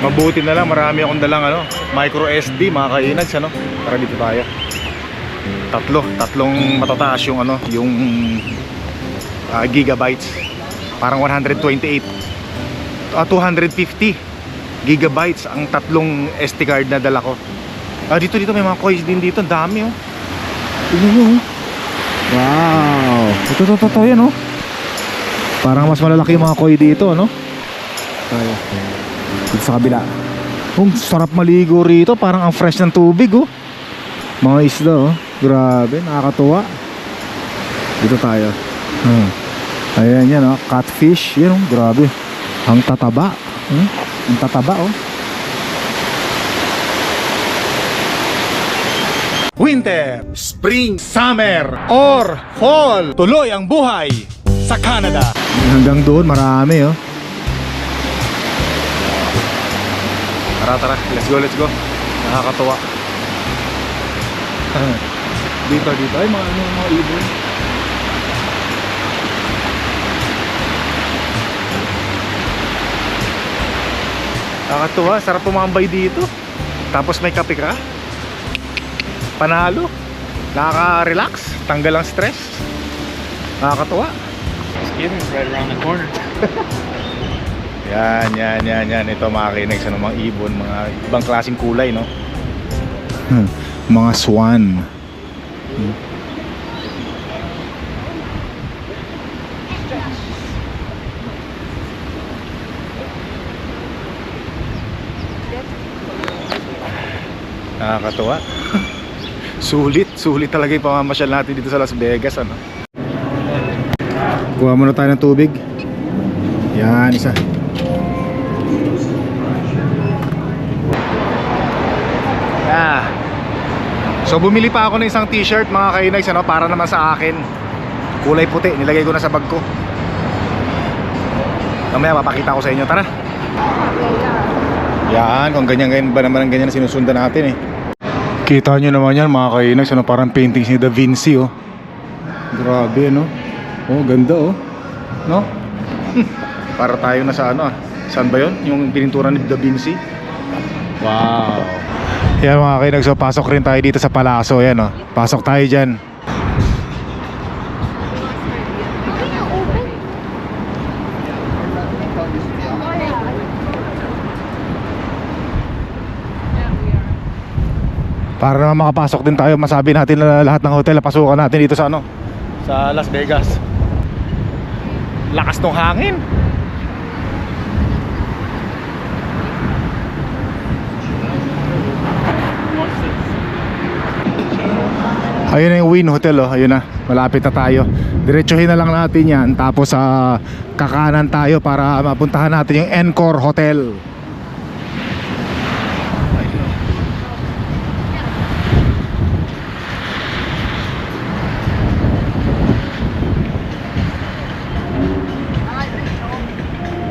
Mabuti na lang, marami akong dalang ano, micro SD, mga kainags, ano. Tara dito tayo. Tatlo, tatlong matataas yung ano, yung ah, gigabytes. Parang 128 ah, 250 gigabytes ang tatlong SD card na dala ko. Ah, dito dito may mga coins din dito, dami oh. Oh. Wow. Ito to to to yan oh. Parang mas malalaki yung mga koi dito, no? Tayo. Dito sa kabila. Oh, sarap maligo rito. Parang ang fresh ng tubig, oh. Mga isda, oh. Grabe, nakakatuwa. Dito tayo. Hmm. Ayan yan, oh. Catfish. Yan, oh. Grabe. Ang tataba. Hmm? Ang tataba, oh. Winter, Spring, Summer, or Fall. Tuloy ang buhay sa Canada. Hanggang doon, marami, oh. Tara, tara. Let's go, let's go. Nakakatuwa. dito, dito. Ay, mga, ano, mga ibon. Nakakatuwa. Sarap tumambay dito. Tapos may kape ka. Panalo. Nakaka-relax. Tanggal ang stress. Nakakatuwa. Thanksgiving's right around the corner. Yan, yan, yan, yan. Ito makikinig sa mga ibon, mga ibang klaseng kulay, no? mga swan. Hmm. Nakakatuwa. sulit, sulit talaga yung pamamasyal natin dito sa Las Vegas, ano? Kuha muna tayo ng tubig. Yan, isa. Ah. So bumili pa ako ng isang t-shirt mga kainags ano, para naman sa akin. Kulay puti, nilagay ko na sa bag ko. Mamaya papakita ko sa inyo, tara. Yan, kung ganyan-ganyan ba naman ang ganyan na sinusundan natin eh. Kita nyo naman yan mga kainags, ano, parang paintings ni Da Vinci oh. Grabe no. Oh, ganda oh. No? Para tayo na sa ano ah. Saan ba yun? Yung pinintura ni Da Vinci? Wow. Yan mga kainag, so rin tayo dito sa Palaso. Yan oh. Pasok tayo dyan. Para naman makapasok din tayo, masabi natin na lahat ng hotel pasukan natin dito sa ano? Sa Las Vegas. Lakas ng hangin. Ayun na yung Win Hotel oh, ayun na. Malapit na tayo. Diretsuhin na lang natin 'yan tapos sa kakanan tayo para mapuntahan natin yung Encore Hotel.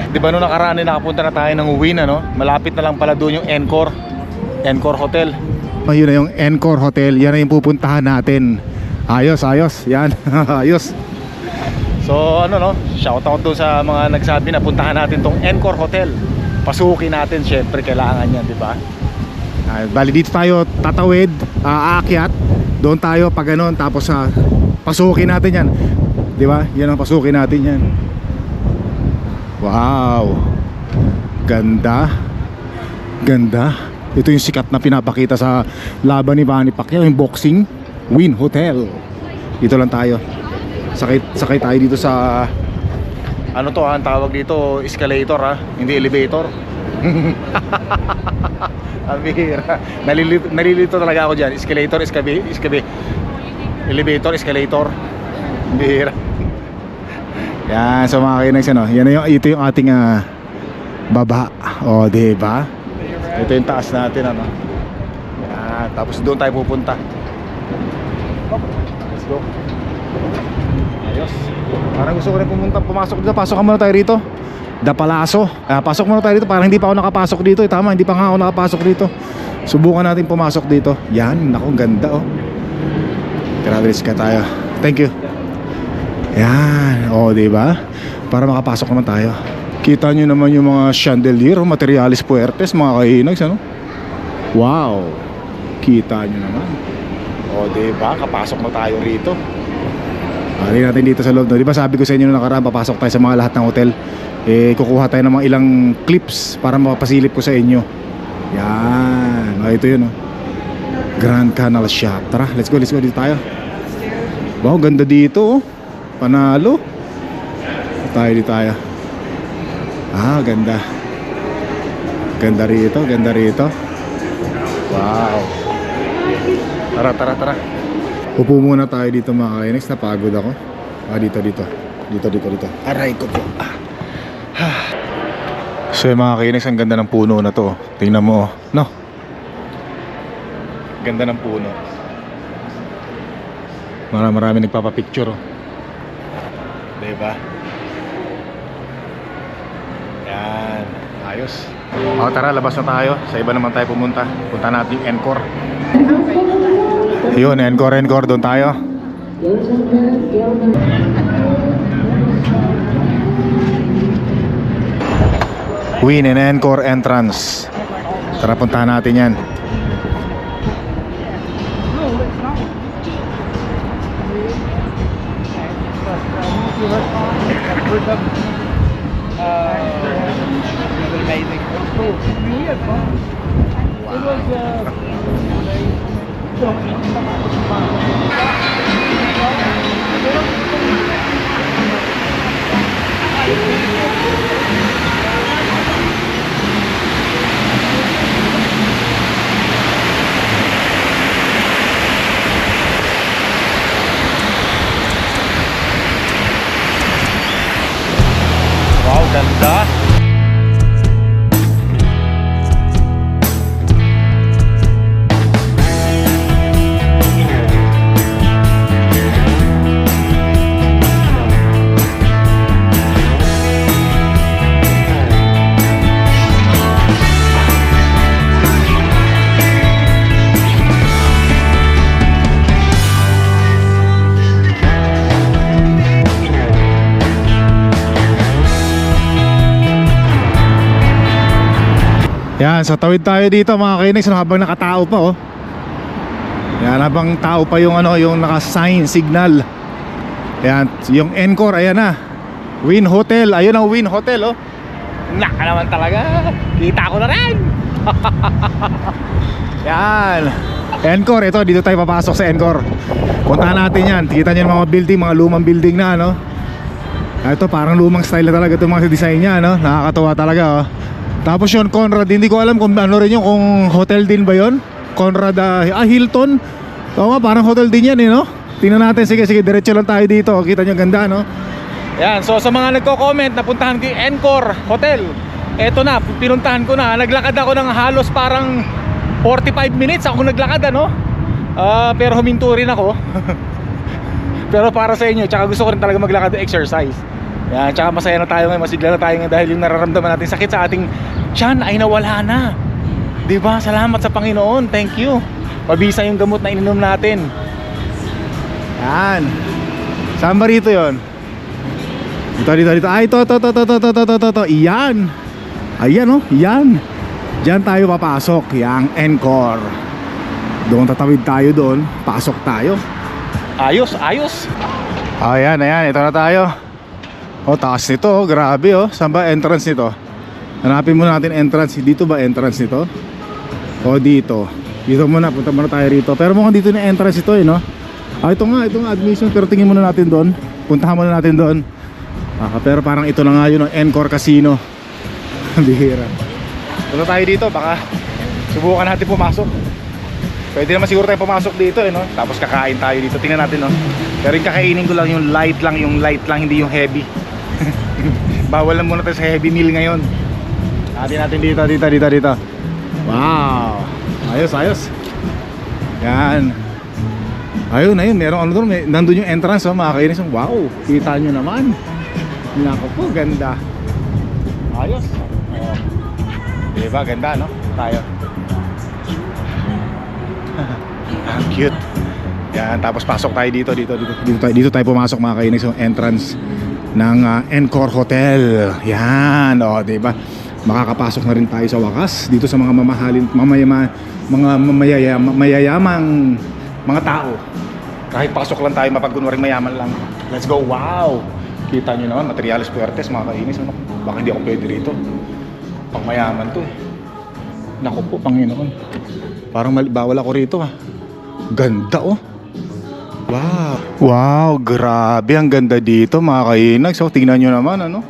Di ba no nakaraan din nakapunta na tayo ng Win ano? Malapit na lang pala doon yung Encore. Encore Hotel. Ayun na yung Encore Hotel. Yan na yung pupuntahan natin. Ayos, ayos. Yan, ayos. So ano no, shout out doon sa mga nagsabi na puntahan natin tong Encore Hotel. Pasukin natin, syempre kailangan yan, di ba? Ah, bali dito tayo tatawid, aakyat. Doon tayo pag ganun, tapos sa pasukin natin yan. Di ba? Yan ang pasukin natin yan. Wow. Ganda. Ganda. Ito yung sikat na pinapakita sa laban ni Manny Pacquiao, yung boxing Win Hotel. Dito lang tayo. Sakay, sakay tayo dito sa ano to ha, ang tawag dito escalator ha, hindi elevator. ang bihira. Nalilito, nalilito talaga ako dyan. Escalator, escabe, escabe. Elevator, escalator. Ang. Yan, so mga kinags ano, yan yung, ito yung ating ah, baba. O, di ba? Ito yung taas natin ano. Yan, tapos doon tayo pupunta. Let's go. Ayos. Parang gusto ko rin pumunta, pumasok dito. Pasok muna tayo rito. Da Palaso. Ah, pasok muna tayo dito. Parang hindi pa ako nakapasok dito. Eh, tama, hindi pa nga ako nakapasok dito. Subukan natin pumasok dito. Yan, naku, ganda oh. Grabe ka tayo. Thank you. Yan, oh, di ba? Para makapasok naman tayo. Kita nyo naman yung mga chandelier, oh, materialis puertes, mga kainags, ano? Wow! Kita nyo naman. O, diba? Kapasok na tayo rito. Ari natin dito sa loob. No? Di ba sabi ko sa inyo nung nakaraan, papasok tayo sa mga lahat ng hotel. Eh, kukuha tayo ng mga ilang clips para mapapasilip ko sa inyo. Yan. O, ito yun, oh. Grand Canal Shop. Tara, let's go, let's go. Dito tayo. Wow, ganda dito, oh. Panalo. Tayo, dito tayo. Ah, ganda. Ganda rito, ganda rito. Wow. Tara, tara, tara. Upo muna tayo dito mga kainex. Napagod ako. Ah, dito, dito. Dito, dito, dito. Aray ko po. Ah. Ah. So yung mga kainex, ang ganda ng puno na to. Tingnan mo, oh. no? Ganda ng puno. Marami, marami nagpapapicture, oh. Diba? Yan. Ayos. O tara, labas na tayo. Sa iba naman tayo pumunta. Punta natin yung Encore. Yun, Encore, Encore. Doon tayo. Win and Encore entrance. Tara, puntahan natin yan. 对明白 Sa tawid tayo dito mga kainex no, habang nakatao pa oh. Yan, habang tao pa yung ano, yung naka-sign signal. Yan, yung Encore, ayan na. Win Hotel, ayun ang Win Hotel oh. Naka naman talaga. Kita ko na rin. Yan. Encore, ito dito tayo papasok sa Encore. Puntahan natin yan. Kita yung mga building, mga lumang building na ano. Ah, Ito parang lumang style na talaga itong mga design niya no. Nakakatuwa talaga oh. Tapos yun Conrad, hindi ko alam kung ano rin yung kung hotel din ba yon. Conrad ah, ah, Hilton. Oo nga, parang hotel din yan eh no. Tingnan natin, sige sige, diretso lang tayo dito. Kita niyo ganda no. Yan, so sa mga nagko-comment na puntahan ko yung Encore Hotel. Eto na, pinuntahan ko na. Naglakad ako ng halos parang 45 minutes ako naglakad ano. Ah, pero huminto rin ako. pero para sa inyo, tsaka gusto ko rin talaga maglakad exercise. Yan, tsaka masaya na tayo ngayon, masigla na tayo ngayon dahil yung nararamdaman natin sakit sa ating tiyan ay nawala na. 'Di ba? Salamat sa Panginoon. Thank you. Mabisa yung gamot na ininom natin. Yan. Saan ba rito yon? Dito, dito, dito. Ay, to, to, to, to, to, to, to, to, to, to. Iyan. Ayan, oh. Iyan. Diyan tayo papasok. Yang Encore. Doon tatawid tayo doon. Pasok tayo. Ayos, ayos. Ayan, ayan. Ito na tayo. Oh, taas nito. Oh. Grabe, oh. Saan ba entrance nito? Hanapin muna natin entrance. Dito ba entrance nito? O dito. Dito muna. Punta muna tayo rito. Pero mukhang dito na entrance ito, eh, no? Ah, ito nga. Ito nga admission. Pero tingin muna natin doon. Puntahan muna natin doon. Ah, pero parang ito na nga yun, oh. Encore Casino. Bihira. Punta tayo dito. Baka subukan natin pumasok. Pwede naman siguro tayo pumasok dito eh, no? Tapos kakain tayo dito. Tingnan natin, no? Pero yung kakainin ko lang yung light lang, yung light lang, hindi yung heavy. Bawal lang muna tayo sa heavy meal ngayon. Natin natin dito, dito, dito, dito. Wow! Ayos, ayos. Yan. Ayun, ayun. Meron ano doon. May, nandun yung entrance, oh, mga kainis. Wow! Kita nyo naman. Nako po, ganda. Ayos. Oh. Diba, ganda, no? Tayo. Ang cute. Yan, tapos pasok tayo dito, dito, dito. Dito tayo, dito tayo pumasok mga kainis yung entrance. Ng ah, Encore Hotel. Yan, o, di ba? Makakapasok na rin tayo sa wakas dito sa mga mamahalin, mamayama, mga mamayayam, mayayamang mga tao. Kahit pasok lang tayo, mapagkunwaring mayaman lang. Let's go, wow! Kita nyo naman, materials puertes, mga kainis. Ano? Baka hindi ako pwede rito. Pang mayaman to eh. Naku po, Panginoon. Parang bawal ako rito ah. Ganda oh. Wow. Wow, grabe. Ang ganda dito mga kainag. So, tingnan nyo naman ano.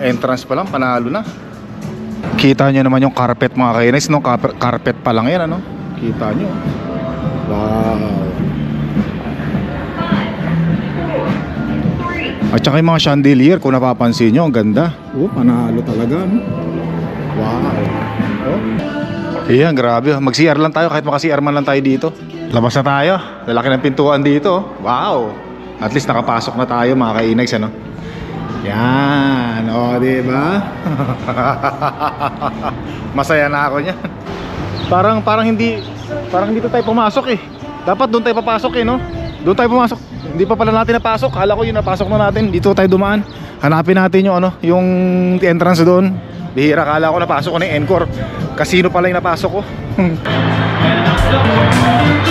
Entrance pa lang, panalo na. Kita nyo naman yung carpet mga kainag. No? Carpet, pa lang yan ano. Kita nyo. Wow. At saka yung mga chandelier, kung napapansin nyo, ang ganda. Oh, panalo talaga. No? Wow. Oh. Ayan, grabe. Mag-CR lang tayo kahit maka-CR man lang tayo dito. Labas na tayo. Lalaki ng pintuan dito. Wow. At least nakapasok na tayo mga kainags, ano? Yan. O, di ba? Masaya na ako niyan. Parang parang hindi parang dito tayo pumasok eh. Dapat doon tayo papasok eh, no? Doon tayo pumasok. Hindi pa pala natin napasok. Kala ko yun napasok na natin. Dito tayo dumaan. Hanapin natin yung ano, yung entrance doon. Bihira, kala ko napasok ko na yung Encore. Casino pala yung napasok ko.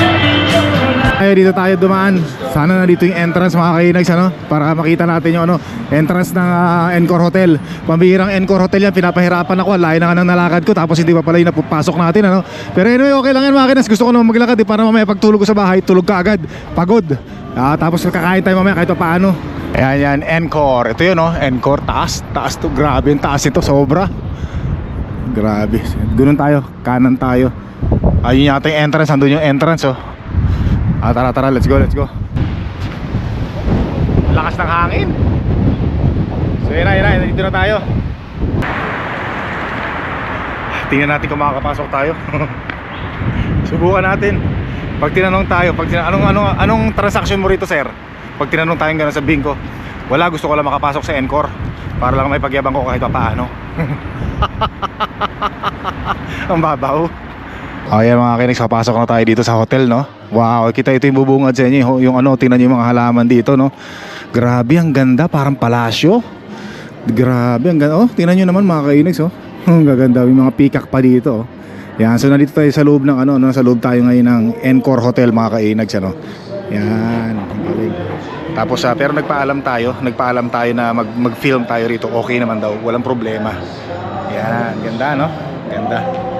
Ay, dito tayo dumaan. Sana na dito yung entrance mga kainags ano para makita natin yung ano entrance ng ah, Encore Hotel. Pambihirang Encore Hotel yan, pinapahirapan ako. Layo na nga ng nalakad ko tapos hindi pa pala yung napupasok natin ano. Pero anyway, okay lang yan mga kainas. Gusto ko naman maglakad eh, para mamaya pag tulog ko sa bahay, tulog ka agad. Pagod. Ah, tapos kakain tayo mamaya kahit pa paano. Ayan yan, Encore. Ito yun oh, Encore. Taas, taas to. Grabe yung taas ito, sobra. Grabe. Ganun tayo, kanan tayo. Ayun yata yung entrance, andun yung entrance oh. Ah, tara tara, let's go, let's go. Lakas ng hangin. So yun na, dito na tayo. Tingnan natin kung makakapasok tayo. Subukan natin. Pag tinanong tayo, pag tinanong, anong, anong, anong transaction mo rito, sir? Pag tinanong tayo gano'n sa bingo, wala, gusto ko lang makapasok sa Encore para lang may pagyabang ko kahit pa paano. Ang babaw. Ayan mga kinex, papasok na tayo dito sa hotel, no? Wow, kita ito yung bubungad sa inyo, yung ano, tingnan nyo yung mga halaman dito, no? Grabe, ang ganda, parang palasyo. Grabe, ang ganda. Oh, tingnan nyo naman mga kinex, oh. Ang gaganda, yung mga peacock pa dito, oh. Yan, so nandito tayo sa loob ng ano, no? sa loob tayo ngayon ng Encore Hotel mga kainags, ano? Yan. Tapos, ah, pero nagpaalam tayo, nagpaalam tayo na mag, mag-film tayo rito, okay naman daw, walang problema. Yan, ganda, no? Ganda.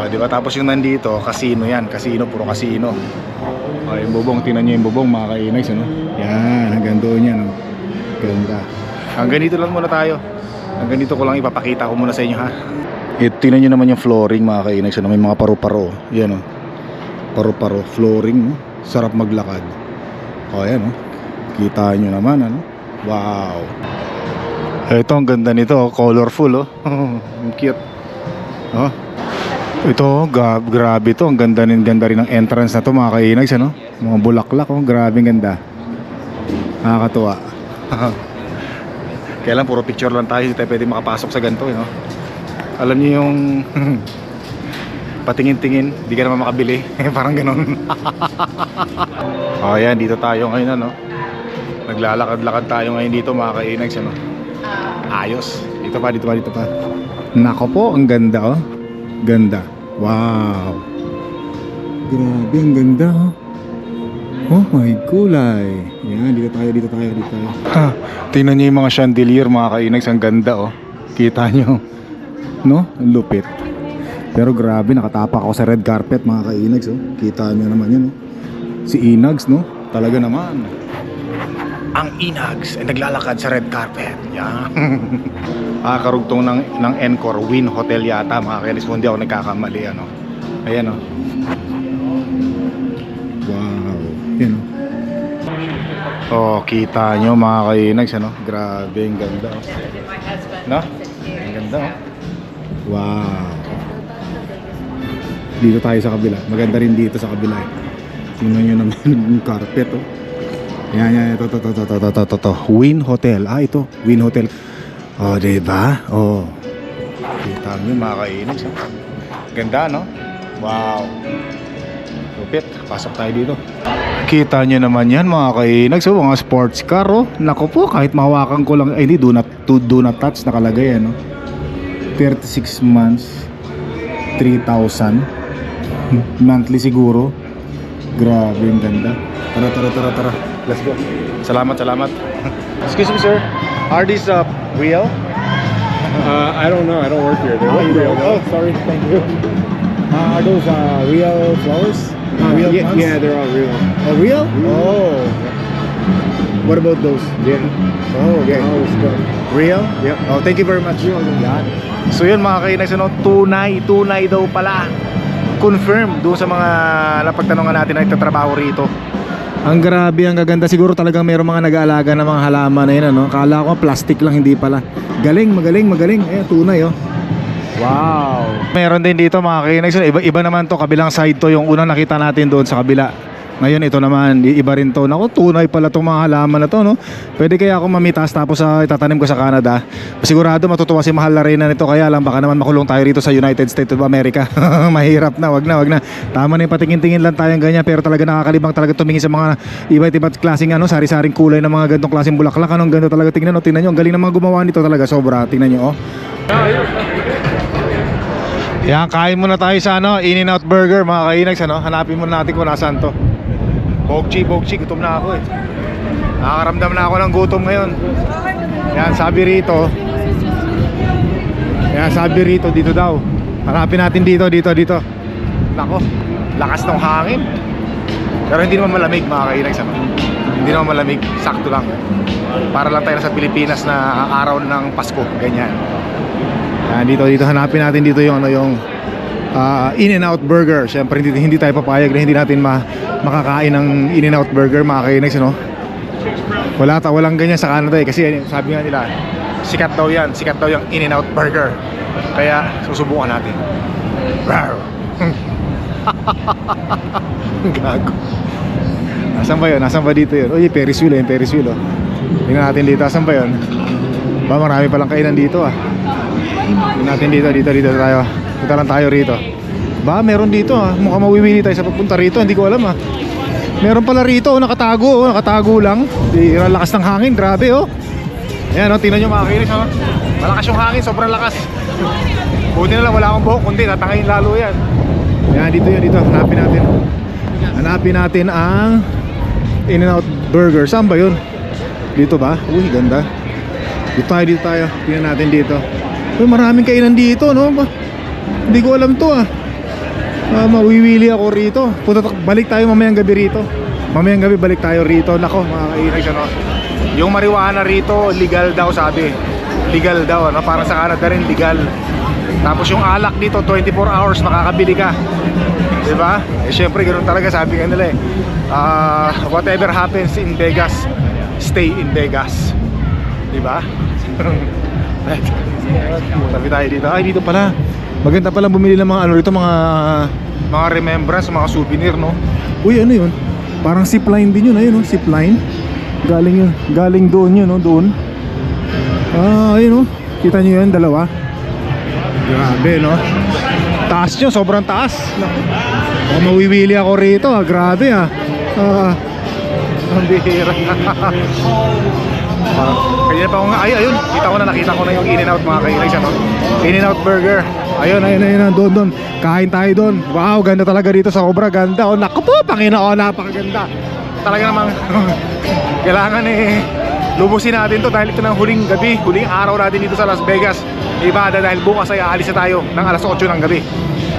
Oh, di ba? Tapos yung nandito, casino yan. Casino, puro casino. Oh, yung bubong, tinan nyo yung bubong, mga kainags, ano? Yan, hanggang doon yan, oh. Ganda. Hanggang dito lang muna tayo. Hanggang dito ko lang ipapakita ko muna sa inyo, ha? Ito, tinan nyo naman yung flooring, mga kainags, ano? May mga paru-paro. Yan, oh. Paru-paro, flooring, oh. Sarap maglakad. Oh, yan, oh. Kita nyo naman, ano? Wow. Ito, ang ganda nito, oh. colorful, oh. Ang cute. Oh. Ito, gra- grabe to. Ang ganda rin, ganda rin ng entrance na to mga kainags, ano? Mga bulaklak, oh. Grabe ang ganda. Nakakatuwa. Kaya lang, puro picture lang tayo. Hindi tayo pwede makapasok sa ganito, eh, no? Alam niyo yung patingin-tingin, di ka naman makabili. Parang ganun. oh, yan, dito tayo ngayon, ano? Naglalakad-lakad tayo ngayon dito, mga kainags, ano? Ayos. Dito pa, dito pa, dito pa. Nako po, ang ganda, oh. Ganda. Wow. Grabe, ang ganda, oh. My kulay. Yan, dito tayo, dito tayo, dito tayo. Ha, tingnan niyo yung mga chandelier, mga kainags. Ang ganda, oh. Kita niyo. No? Lupit. Pero grabe, nakatapak ako sa red carpet, mga kainags, oh. Kita niyo naman yun, oh. Si Inags, no? Talaga naman. Ang Inags ay naglalakad sa red carpet. Yan. ah, karugtong ng, ng Encore Win Hotel yata, mga kainags. Kung hindi ako nagkakamali, ano. Ayan, oh. Wow. Yan oh. Oh, kita nyo mga kainags ano? Grabe, ang ganda oh. No? Ang ganda oh. Wow. Dito tayo sa kabila. Maganda rin dito sa kabila. eh. Tingnan nyo naman yung carpet oh. Yan, yan, ito, ito, ito, ito, ito, ito. Win Hotel. Ah, ito. Win Hotel. Oh, diba? Oh. Kita nyo mga kainags oh. Ganda, no? Wow. Lupit. Pasok tayo dito. Kita nyo naman yan mga kainag. So mga sports car oh. Nako po kahit mahawakan ko lang. Ay hindi do not, do, do not touch nakalagay ano. 36 months. 3,000. Monthly siguro. Grabe ang ganda. Tara tara tara tara. Let's go. Salamat salamat. Excuse me sir. Are these uh, real? Uh, I don't know. I don't work here. They're Oh, real. Oh, sorry. Thank you. Uh, are those uh, real flowers? Uh, real yeah, plants? yeah, they're all real. Oh, real? Oh. What about those? Yeah. Oh, okay. Oh, it's good. Real? Yep. Oh, thank you very much. Yan. So yun mga kainags, ano, tunay, tunay daw pala. Confirm doon sa mga napagtanungan natin na nagtatrabaho rito. Ang grabe, ang gaganda. Siguro talagang mayroong mga nag-aalaga ng mga halaman na yun, ano? Kala ko plastic lang, hindi pala. Galing, magaling, magaling. Eh, tunay, oh. Wow. Meron din dito mga kainags. Iba, iba naman to, kabilang side to. Yung unang nakita natin doon sa kabila. Ngayon ito naman, iba rin to. Naku, tunay pala itong mga halaman na to, no? Pwede kaya ako mamitas tapos sa itatanim ko sa Canada. Sigurado matutuwa si Mahal na nito. Kaya lang baka naman makulong tayo rito sa United States of America. Mahirap na, wag na, wag na. Tama na yung patingin-tingin lang tayong ganyan. Pero talaga nakakalibang talaga tumingin sa mga iba't iba't klaseng ano, sari-saring kulay ng mga ganitong klaseng bulaklak. Anong ganda talaga. Tingnan nyo, tingnan nyo. Ang galing ng mga gumawa nito talaga. Sobra. Tingnan nyo, oh. Yan, kain muna tayo sa ano, In-N-Out Burger mga kainags ano. Hanapin muna natin kung nasaan to. Bogchi, Bogchi, gutom na ako eh. Nakakaramdam na ako ng gutom ngayon. Yan, sabi rito. Yan, sabi rito, dito daw. Hanapin natin dito, dito, dito. Nako, lakas ng hangin. Pero hindi naman malamig mga kainags ano. Hindi naman malamig, sakto lang. Para lang tayo sa Pilipinas na araw ng Pasko, ganyan. Yan, dito dito hanapin natin dito yung ano yung ah, In-N-Out Burger. Syempre hindi hindi tayo papayag na hindi natin ma makakain ng In-N-Out Burger mga kainex no. Wala ta walang ganyan sa Canada eh kasi sabi nga nila sikat daw yan, sikat daw yung In-N-Out Burger. Kaya susubukan natin. Rawr. Gago. Nasaan ba yun? Nasaan ba dito yun? Uy, Ferris wheel eh, Ferris wheel oh. Tingnan natin dito, asan ba yun? Ba, marami palang kainan dito ah. Tingnan natin dito, dito, dito tayo. Punta lang tayo rito. Ba, meron dito ah. Mukhang mawiwili tayo sa pagpunta rito. Hindi ko alam ah. Meron pala rito, oh, nakatago, oh, nakatago lang. Di, lakas ng hangin, grabe oh. Ayan oh, tingnan nyo mga kinis oh. Malakas yung hangin, sobrang lakas. Buti na lang wala akong buhok, kundi tatangayin lalo yan. Ayan, dito yan, dito. Hanapin natin. Hanapin natin ang In-N-Out Burger. Saan ba yun? Dito ba? Uy, ganda. Dito tayo, dito tayo. Tingnan natin dito. Uy, maraming kainan dito, no? Ba? Hindi ko alam to ah. Ah, mawiwili ako rito. Punta balik tayo mamayang gabi rito. Mamayang gabi balik tayo rito. Nako, mga kainan siya, no? Yung marijuana rito, legal daw sabi. Legal daw, ano? Parang sa Canada rin, legal. Tapos yung alak dito, 24 hours makakabili ka. 'Di ba? Eh syempre ganoon talaga sabi nga nila eh. Ah, whatever happens in Vegas, stay in Vegas. 'Di ba? Tabi tayo dito. Ay, dito pala. Maganda pala bumili ng mga ano rito, mga mga remembrance, mga souvenir, no? Uy, ano 'yun? Parang zipline din 'yun, ayun, no? Zipline. Galing 'yun. Galing doon 'yun, no? Doon. Ah, ayun, no? Kita niyo 'yun, dalawa. Grabe, no? Taas nyo, sobrang taas. Baka mawiwili ako rito, ah. Grabe, ah. Ah, ang bihira. Ah, Kanya pa ako nga, ay, ayun, kita ko na, nakita ko na yung In-N-Out mga kainis, ano? In-N-Out Burger. Ayun, ayun, ayun, ayun, doon, doon. Kain tayo doon. Wow, ganda talaga dito sa Cobra, ganda. Oh, naku po, Panginoon, napakaganda. Talaga namang, kailangan eh, lubusin natin to dahil ito ng huling gabi, huling araw natin dito sa Las Vegas. Ibada dahil bukas ay aalis na tayo ng alas 8 ng gabi.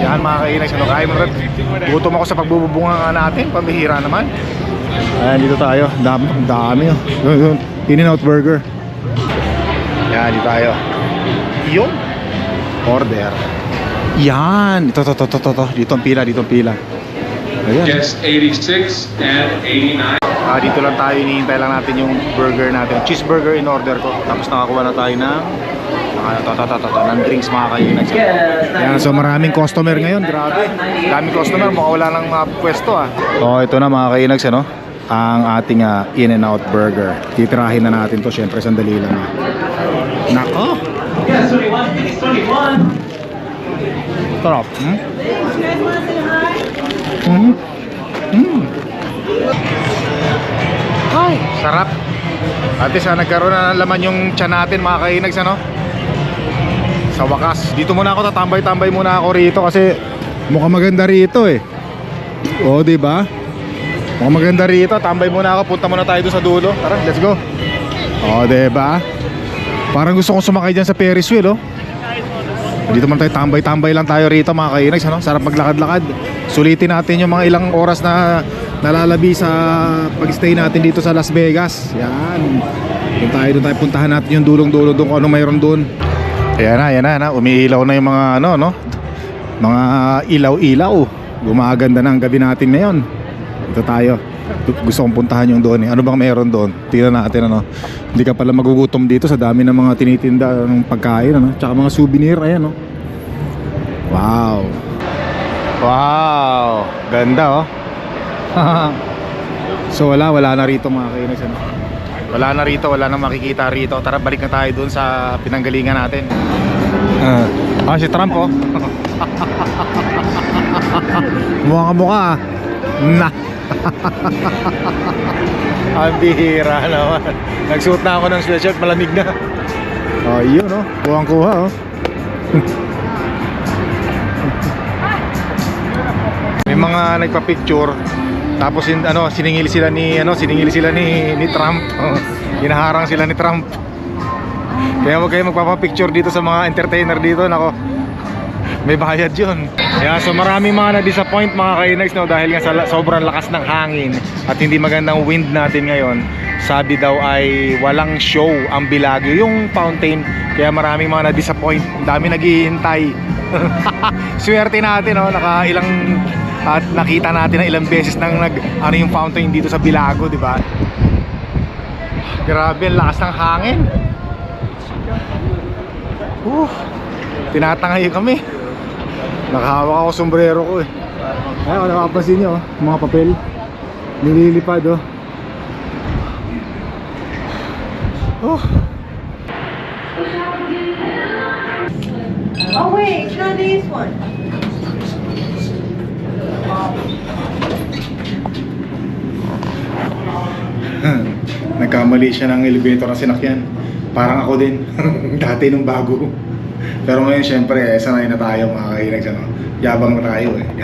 Yan mga kainis, ano, kain mo rin. Gutom ako sa pagbububunga nga natin, pambihira naman. Ayan, dito tayo. Dami, dami. Oh. In-N-Out Burger. Yan, dito tayo. Yun. Order. Yan. Ito, ito, ito, ito, ito. Dito ang pila, dito ang pila. Ayan. Guest 86 and 89. Ah, dito lang tayo, hinihintay lang natin yung burger natin. Cheeseburger in order ko. Tapos nakakuha na tayo ng mga to, to, to, to, to, ng drinks mga kainan. Yan, so maraming customer ngayon, grabe. Daming customer, mukhang wala nang mga pwesto ah. Oh, ito na mga kainags, ano? Ang ating ah, In-N-Out Burger. Titirahin na natin to, syempre sandali lang. ah. Nako! Yeah, 21. It's 21. Sarap. Hmm? Hmm? Hmm. Ay, sarap. At least ah, nagkaroon na laman yung tiyan natin mga kainags ano? Sa wakas. Dito muna ako tatambay-tambay muna ako rito kasi mukhang maganda rito eh. Oh, 'di ba? Mukhang maganda rito. Tambay muna ako. Punta muna tayo sa dulo. Tara, let's go. Oh, 'di ba? Parang gusto kong sumakay dyan sa Ferris wheel, oh. Dito man tayo tambay-tambay lang tayo rito mga kainags ano? Sarap maglakad-lakad. Sulitin natin yung mga ilang oras na nalalabi sa pag-stay natin dito sa Las Vegas. Yan. Doon tayo, doon tayo puntahan natin yung dulong-dulo doon kung ano mayroon doon. Ayan na, ayan na, na. Umiilaw na yung mga ano, no? Mga ilaw-ilaw. Gumaganda na ang gabi natin ngayon. Ito tayo. Gu- Gusto kong puntahan yung doon eh. Ano bang meron doon? Tingnan natin ano. Hindi ka pala magugutom dito sa dami ng mga tinitinda ng pagkain ano. Tsaka mga souvenir ayan no. Wow. Wow. Ganda oh. so wala wala na rito mga kainis ano. Wala na rito, wala na makikita rito. Tara balik na tayo doon sa pinanggalingan natin. Ah, ah si Trump oh. mukha ka mukha ah. Na. Ang bihira naman. Nagsuot na ako ng sweatshirt, malamig na. Oh, yun oh. Kuhang kuha oh. May mga nagpa-picture tapos sin, ano siningil sila ni ano siningil sila ni ni Trump. Oh, hinaharang sila ni Trump. Kaya wag kayo magpapa-picture dito sa mga entertainer dito nako. May bayad yun. Kaya so maraming mga na-disappoint mga kainags no dahil nga sa sobrang lakas ng hangin at hindi magandang wind natin ngayon. Sabi daw ay walang show ang Bilagyo, yung fountain. Kaya maraming mga na-disappoint. Ang dami naghihintay. Swerte natin no, naka ilang at nakita natin na ilang beses nang nag ano yung fountain dito sa Bilago, di ba? Grabe, ang lakas ng hangin. Uh, tinatangay kami. Nakahawak ako sombrero ko eh. Ay, kung napapansin nyo, oh, mga papel. Nililipad oh. Oh, Oh wait, not this one. nagkamali siya ng elevator na sinakyan. Parang ako din. Dati nung bago. Pero ngayon syempre, eh, sanay na tayo mga kainag. Ano? Yabang na tayo eh.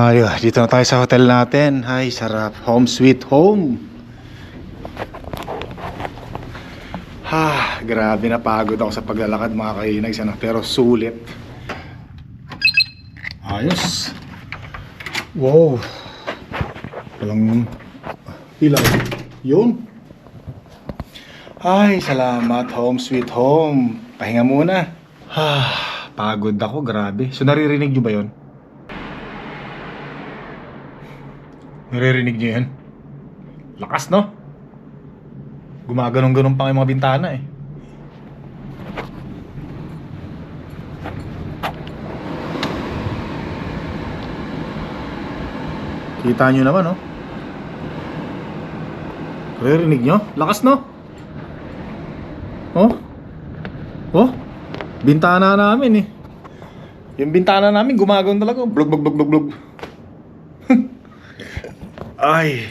Hayo, dito na tayo sa hotel natin. Ay, sarap. Home sweet home. Ha, grabe na pagod ako sa paglalakad mga kainag. Ano? Pero sulit. Ayos. Wow. Walang ilaw. Yun. Ay, salamat. Home sweet home. Pahinga muna. Ah, pagod ako. Grabe. So, naririnig nyo ba yun? Naririnig nyo yan? Lakas, no? Gumaganong-ganong pa yung mga bintana eh. Kita nyo naman, no? Naririnig nyo? Lakas, no? Oh? Oh? Bintana namin eh. Yung bintana namin gumagawin talaga. Blog, blog, blog, blog, blog. Ay.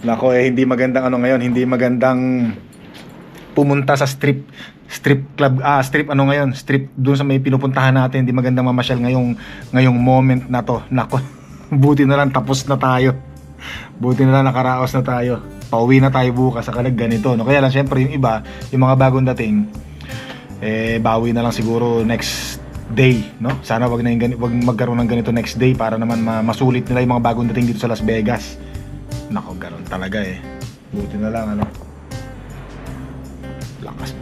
Nako eh, hindi magandang ano ngayon. Hindi magandang pumunta sa strip strip club ah strip ano ngayon strip doon sa may pinupuntahan natin hindi magandang mamasyal ngayong ngayong moment na to nako buti na lang tapos na tayo buti na lang nakaraos na tayo pauwi na tayo bukas sa kalag ganito no kaya lang syempre yung iba yung mga bagong dating eh bawi na lang siguro next day no? Sana wag na yung wag magkaroon ng ganito next day para naman ma- masulit nila yung mga bagong dating dito sa Las Vegas. Nako garon talaga eh. Buti na lang ano? Lakas